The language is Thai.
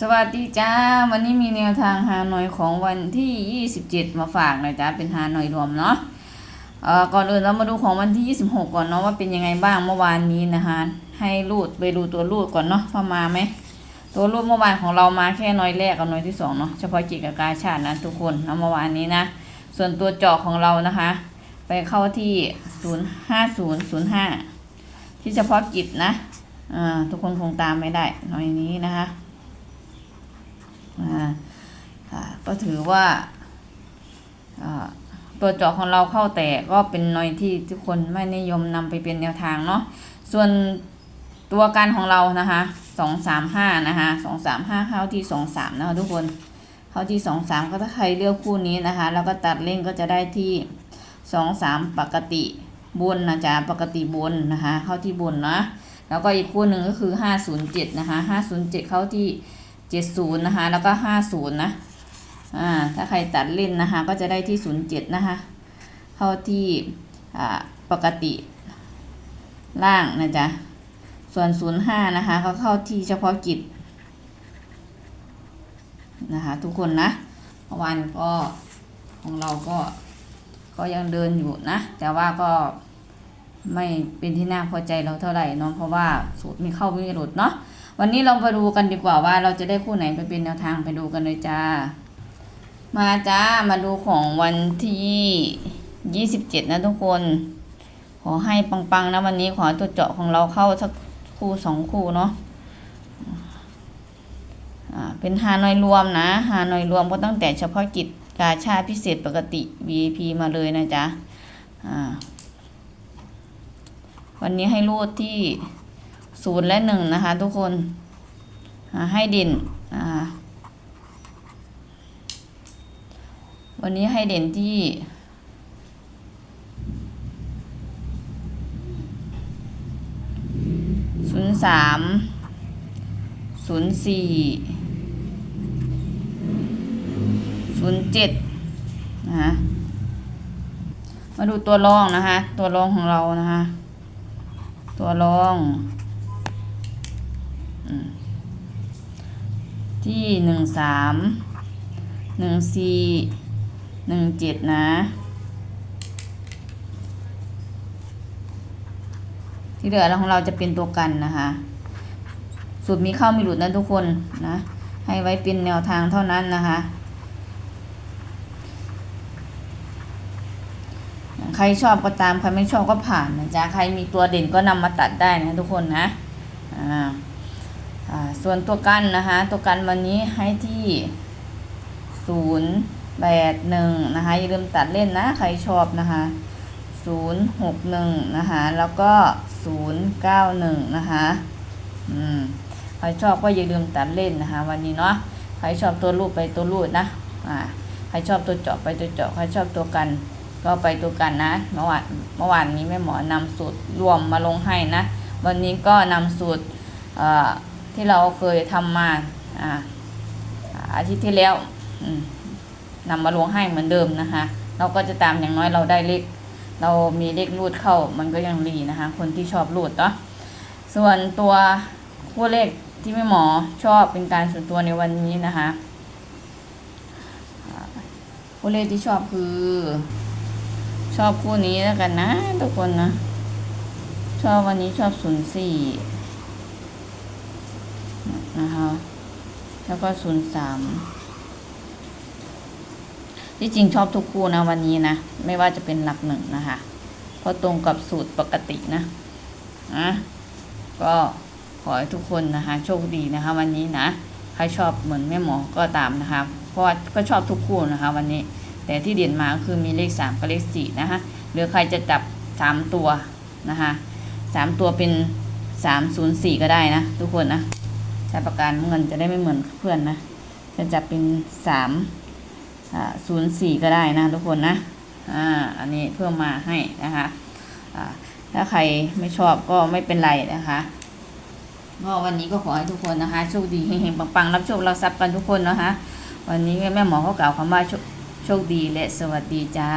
สวัสดีจ้า วันนี้มีแนวทางฮานอยของวันที่ 27 มาฝากหน่อยจ้าเป็นฮานอยรวมเนาะเอ่อก่อนอื่นเรามาดูของวันที่ 26 ก่อนเนาะว่าเป็นยังไงบ้างเมื่อวานนี้นะคะให้รูดไปดูตัวรูดก่อนเนาะว่ามาไหมตัวรูดเมื่อวานของเรามาแค่น้อยแรกกับน้อยที่สองเนาะเฉพาะกิจกับกาชาตินะทุกคนเนาะเมื่อวานนี้นะ ส่วนตัวเจาะของเรานะคะ ไปเข้าที่ 05005 ที่เฉพาะกิจนะอ่าทุกคนคงตามไม่ได้หน่อยนี้นะคะ อ่าค่ะก็ถือว่าอ่าตัวเจาะของเราเข้าแต่ก็เป็นหน่อยที่ทุกคนไม่นิยมนำไปเป็นแนวทางเนาะส่วนตัวการของเรานะคะสองสามห้านะคะสองสามห้าเข้าที่สองสามนะคะทุกคนเข้าที่สองสามก็ถ้าใครเลือกคู่นี้นะคะแล้วก็ตัดเล่นก็จะได้ที่สองสามปกติบนนะจ๊ะปกติบนนะคะเข้าที่บนนะแล้วก็อีกคู่หนึ่งก็คือห้าศูนย์เจ็ดนะคะห้าศูนย์เจ็ดเข้าที่ เจ็ดศูนย์นะคะ แล้วก็ห้าศูนย์นะอ่าถ้าใครตัดเล่นนะคะ ก็จะได้ที่ศูนย์เจ็ดนะคะ เข้าที่อ่าปกติล่างนะจ๊ะ ส่วนศูนย์ห้านะคะ ก็เข้าที่เฉพาะกิจนะคะ ทุกคนนะเมื่อวานก็ของเราก็ก็ยังเดินอยู่นะ แต่ว่าก็ไม่เป็นที่น่าพอใจเราเท่าไหร่เนาะเพราะว่าสูตรไม่เข้าไม่หลุดเนาะ วันนี้เรามาดูกันดีกว่าว่าเราจะได้คู่ไหนไปเป็นแนวทางไปดูกันเลยจ้า มาจ้ามาดูของวันที่ยี่สิบเจ็ดนะทุกคน ขอให้ปังๆนะวันนี้ขอตัวเจาะของเราเข้าสักคู่สองคู่เนาะเป็นฮานอยรวมนะฮานอยรวมก็ตั้งแต่เฉพาะกิจกาชาติพิเศษปกติ VIP มาเลยนะจ๊ะอ่าวันนี้ให้รูดที่ ศูนย์และหนึ่งนะคะ ทุกคนให้ด่นวันนี้ให้เด่นที่ศูนย์สามศูนย์สี่ศูนย์เจ็ดนะคะมาดูตัวรองนะคะ ตัวรองของเรานะคะ ตัวรอง ที่หนึ่งสามหนึ่งสี่หนึ่งเจ็ดนะ ที่เหลือของเราจะเป็นตัวกันนะคะสูตรมีเข้ามีหลุดนะทุกคนนะ ให้ไว้เป็นแนวทางเท่านั้นนะคะใครชอบก็ตามใครไม่ชอบก็ผ่านนะจ๊ะใครมีตัวเด่นก็นำมาตัดได้นะทุกคนนะอ่าอ่า ส่วนตัวกันนะคะ ตัวกันวันนี้ให้ที่ศูนย์แปดหนึ่งนะคะ อย่าลืมตัดเล่นนะ ใครชอบนะคะศูนย์หกหนึ่งนะคะ แล้วก็ศูนย์เก้าหนึ่งนะคะอืมใครชอบก็อย่าลืมตัดเล่นนะคะ วันนี้เนาะใครชอบตัวรูปไปตัวรูดนะอ่าใครชอบตัวเจาะไปตัวเจาะใครชอบตัวกัน ก็ไปตัวกันนะเมื่อวานเมื่อวานนี้แม่หมอนำสูตรรวมมาลงให้นะ วันนี้ก็นำสูตรเอ่อ ที่เราเคยทำมาอ่าอาทิตย์ที่แล้วนำมาลงให้เหมือนเดิมนะคะ เราก็จะตามอย่างน้อยเราได้เลขเรามีเลขรูดเข้ามันก็ยังดีนะคะ คนที่ชอบรูดเนาะส่วนตัวคู่เลขที่แม่หมอชอบเป็นการส่วนตัวในวันนี้นะคะคู่เลขที่ชอบคือ ชอบคู่นี้แล้วกันนะทุกคนนะ ชอบวันนี้ชอบศูนย์สี่ นะคะ แล้วก็ศูนย์สามที่จริงชอบทุกคู่นะวันนี้นะ ไม่ว่าจะเป็นหลักหนึ่งนะคะเพราะตรงกับสูตรปกตินะนะก็ขอให้ทุกคนนะคะ โชคดีนะคะ วันนี้นะ ใครชอบเหมือนแม่หมอก็ตามนะคะ เพราะว่าก็ชอบทุกคู่นะคะ วันนี้ แต่ที่เด่นมาคือมีเลขสามกับเลขสี่นะคะหรือใครจะจับสามตัวนะคะสามตัวเป็นสามศูนย์สี่ก็ได้นะ ทุกคนนะ ใช้ประกันเงินจะได้ไม่เหมือนเพื่อนนะ จะจับเป็นสามศูนย์สี่ก็ได้นะทุกคนนะอ่าอันนี้เพิ่มมาให้นะคะอ่าถ้าใครไม่ชอบก็ไม่เป็นไรนะคะก็วันนี้ก็ขอให้ทุกคนนะคะโชคดีเฮงๆปังๆรับโชครับทรัพย์กันทุกคนนะคะ วันนี้แม่หมอเขากล่าวคำว่าโชโชคดีและสวัสดีจ้า